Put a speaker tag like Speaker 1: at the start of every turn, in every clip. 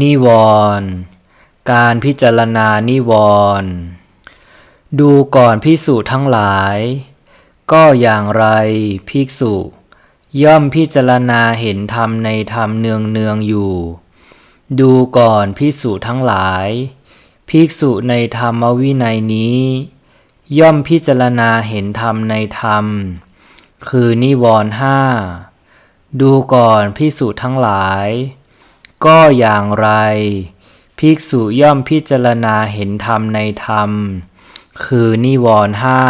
Speaker 1: นิวรณ์การพิจารณานิวรณ์ดูก่อนภิกษุทั้งหลาย ก็อย่างไรภิกษุ ย่อมพิจารณาเห็นธรรมในธรรมเนืองเนืองอยู่ ดูก่อนภิกษุทั้งหลาย ภิกษุในธรรมวินัยนี้ ย่อมพิจารณาเห็นธรรมในธรรม คือนิวรณ์ห้าดูก่อนภิกษุทั้งหลาย ก็อย่างไร ภิกษุย่อมพิจารณาเห็นธรรมในธรรม คือนิวรณ์ห้า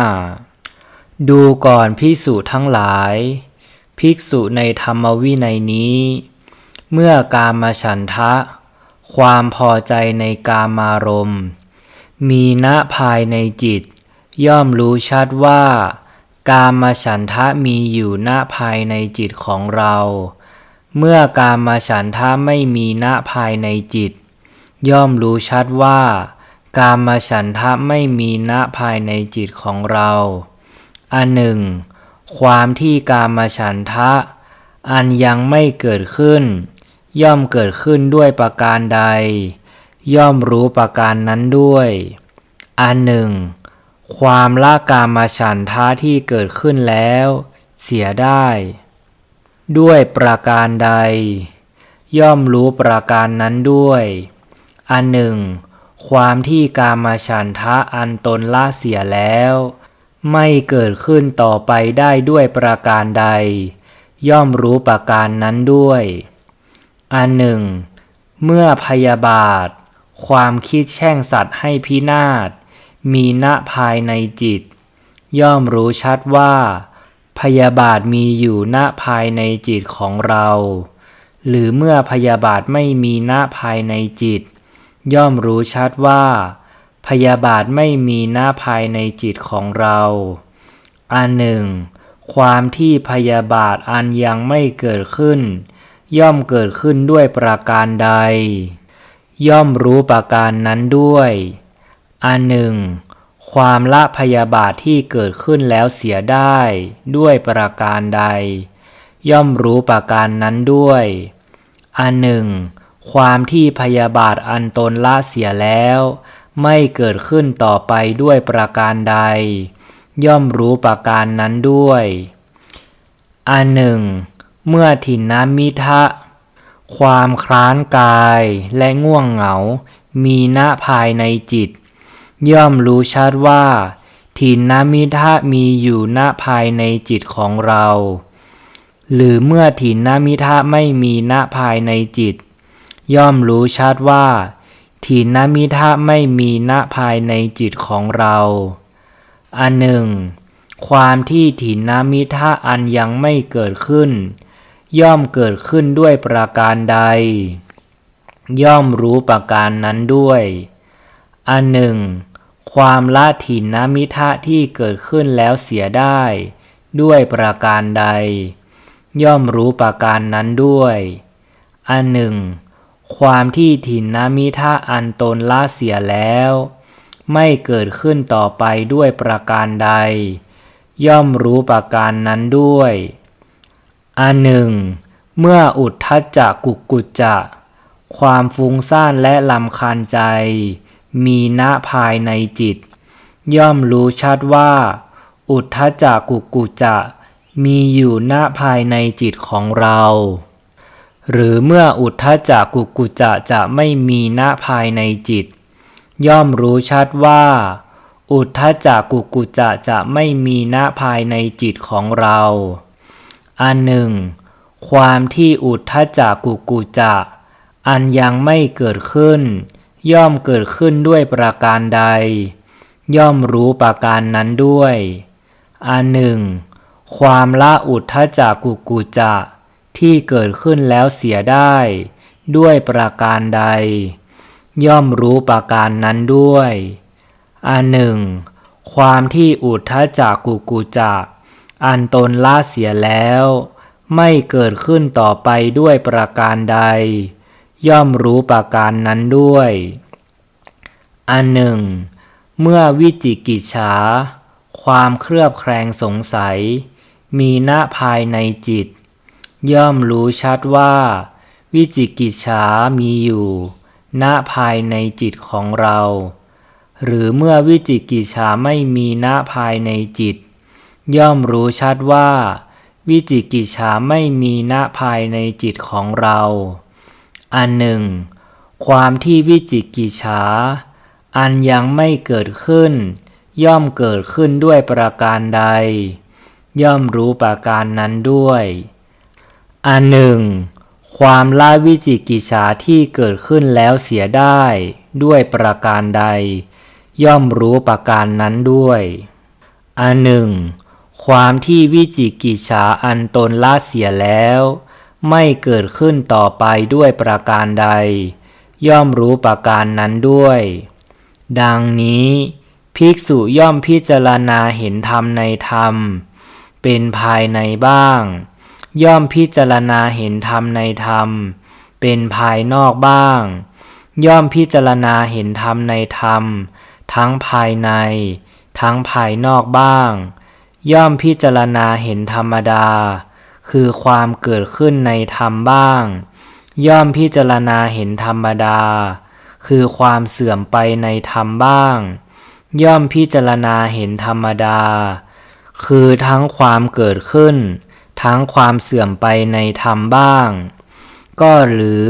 Speaker 1: ดูก่อนภิกษุทั้งหลาย ภิกษุในธรรมวินัยนี้ เมื่อกามฉันทะ ความพอใจในกามารมณ์ มีณภายในจิต ย่อมรู้ชัดว่า กามฉันทะมีอยู่ณภายในจิตของเรา เมื่อกามาฉันทะไม่มีณภายในจิต ย่อมรู้ชัดว่า กามาฉันทะไม่มีณภายในจิตของเรา อันหนึ่ง ความที่กามาฉันทะ อันยังไม่เกิดขึ้น ย่อมเกิดขึ้นด้วยประการใด ย่อมรู้ประการนั้นด้วย อันหนึ่ง ความละกามาฉันทะที่เกิดขึ้นแล้ว เสียได้ ด้วยประการใด ย่อมรู้ประการนั้นด้วย อันหนึ่ง ความที่กามาฉันทะอันตนละเสียแล้ว ไม่เกิดขึ้นต่อไปได้ด้วยประการใด ย่อมรู้ประการนั้นด้วย อันหนึ่ง เมื่อพยาบาท ความคิดแช่งสัตว์ให้พินาศมีณภายในจิต ย่อมรู้ชัดว่า พยาบาทมีอยู่ณภายในจิตของเรา หรือเมื่อพยาบาทไม่มีณภายในจิต ย่อมรู้ชัดว่า พยาบาทไม่มีณภายในจิตของเรา อันหนึ่ง ความที่พยาบาทอันยังไม่เกิดขึ้น ย่อมเกิดขึ้นด้วยประการใด ย่อมรู้ประการนั้นด้วย อันหนึ่ง ความละพยาบาทที่เกิดขึ้นแล้วเสียได้ด้วยประการใด ย่อมรู้ประการนั้นด้วย อันหนึ่ง ความที่พยาบาทอันตนละเสียแล้ว ไม่เกิดขึ้นต่อไปด้วยประการใด ย่อมรู้ประการนั้นด้วย อันหนึ่ง เมื่อถินน้มิทะ ความคร้านกายและง่วงเหงา มีณภายในจิต ย่อมรู้ชัดว่า ถินนามิทะมีอยู่ณภายในจิตของเรา หรือเมื่อถินนามิทะไม่มีณภายในจิต ย่อมรู้ชัดว่า ถินนามิทะไม่มีณภายในจิตของเรา อันหนึ่ง ความที่ถินนามิทะอันยังไม่เกิดขึ้น ย่อมเกิดขึ้นด้วยประการใด ย่อมรู้ประการนั้นด้วย อันหนึ่ง ความละถินนมิทะที่เกิดขึ้นแล้วเสียได้ ด้วยประการใด ย่อมรู้ประการนั้นด้วย อันหนึ่ง ความที่ถินนมิทะอันตนละเสียแล้ว ไม่เกิดขึ้นต่อไปด้วยประการใด ย่อมรู้ประการนั้นด้วย อันหนึ่ง เมื่ออุทธัจจะกุกกุจจะ ความฟุ้งซ่านและลำคาญใจ มีณภายในจิต ย่อมรู้ชัดว่า อุทธจจะกุกุจจะ มีอยู่ณภายในจิตของเรา หรือเมื่ออุทธจจะกุกุจจะจะไม่มีณภายในจิต ย่อมรู้ชัดว่า อุทธจจะกุกุจจะจะไม่มีณภายในจิตของเรา อันหนึ่ง ความที่อุทธจจะกุกกุจจะอันยังไม่เกิดขึ้น ย่อมเกิดขึ้นด้วยประการใด ย่อมรู้ประการนั้นด้วยอันหนึ่ง ความละอุทธจจะกุกุจะ ที่เกิดขึ้นแล้วเสียได้ ด้วยประการใด ย่อมรู้ประการนั้นด้วยอันหนึ่ง ความที่อุทธจจะกุกุจะอันตนละเสียแล้ว ไม่เกิดขึ้นต่อไปด้วยประการใด ย่อมรู้ประการนั้นด้วย อันหนึ่ง เมื่อวิจิกิจฉา ความเครือบแคลงสงสัย มีณภายในจิต ย่อมรู้ชัดว่าววิจิกิจฉามีอยู่ณภายในจิตของเรา หรือเมื่อวิจิกิจฉาไม่มีณภายในจิต ย่อมรู้ชัดว่า วิจิกิจฉาไม่มีณภายในจิตของเรา อันหนึ่ง ความที่วิจิกิจฉา อันยังไม่เกิดขึ้น ย่อมเกิดขึ้นด้วยประการใด ย่อมรู้ประการนั้นด้วย อันหนึ่ง ความละวิจิกิจฉาที่เกิดขึ้นแล้วเสียได้ด้วยประการใด ย่อมรู้ประการนั้นด้วย อันหนึ่ง ความที่วิจิกิจฉาอันตนละเสียแล้ว ไม่เกิดขึ้นต่อไปด้วยประการใด ย่อมรู้ประการนั้นด้วย ดังนี้ภิกษุย่อมพิจารณาเห็นธรรมในธรรม เป็นภายในบ้าง ย่อมพิจารณาเห็นธรรมในธรรม เป็นภายนอกบ้าง ย่อมพิจารณาเห็นธรรมในธรรม ทั้งภายใน ทั้งภายนอกบ้าง ย่อมพิจารณาเห็นธรรมดา คือความเกิดขึ้นในธรรมบ้าง ย่อมพิจารณาเห็นธรรมดา คือความเสื่อมไปในธรรมบ้าง ย่อมพิจารณาเห็นธรรมดา คือทั้งความเกิดขึ้น ทั้งความเสื่อมไปในธรรมบ้าง ก็หรือ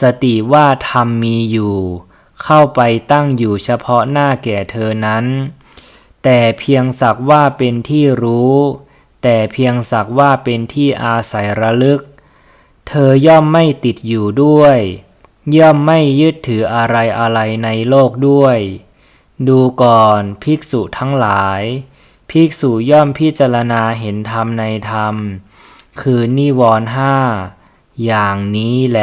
Speaker 1: สติว่าธรรมมีอยู่ เข้าไปตั้งอยู่เฉพาะหน้าแก่เธอนั้น แต่เพียงสักว่าเป็นที่รู้ แต่เพียงสักว่าเป็นที่อาศัยระลึก เธอย่อมไม่ติดอยู่ด้วย ย่อมไม่ยึดถืออะไรอะไรในโลกด้วย ดูก่อนภิกษุทั้งหลาย ภิกษุย่อมพิจารณาเห็นธรรมในธรรม คือนิวรณ์ห้าอย่างนี้แล